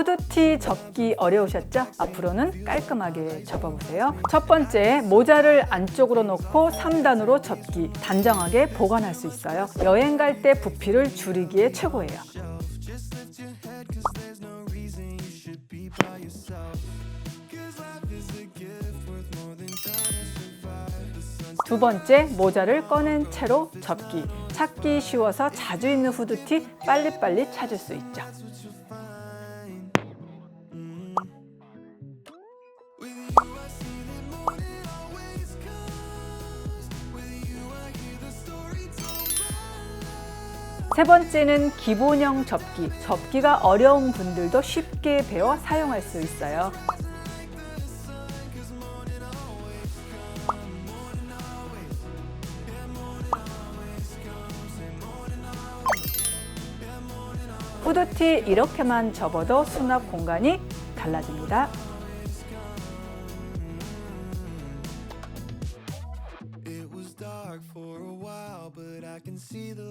후드티 접기 어려우셨죠? 앞으로는 깔끔하게 접어보세요. 첫 번째, 모자를 안쪽으로 놓고 3단으로 접기, 단정하게 보관할 수 있어요. 여행 갈 때 부피를 줄이기에 최고예요. 두 번째, 모자를 꺼낸 채로 접기. 찾기 쉬워서 자주 입는 후드티 빨리빨리 찾을 수 있죠. 세 번째는 기본형 접기. 접기가 어려운 분들도 쉽게 배워 사용할 수 있어요. 후드티 이렇게만 접어도 수납 공간이 달라집니다. Dark for a while, but I can see the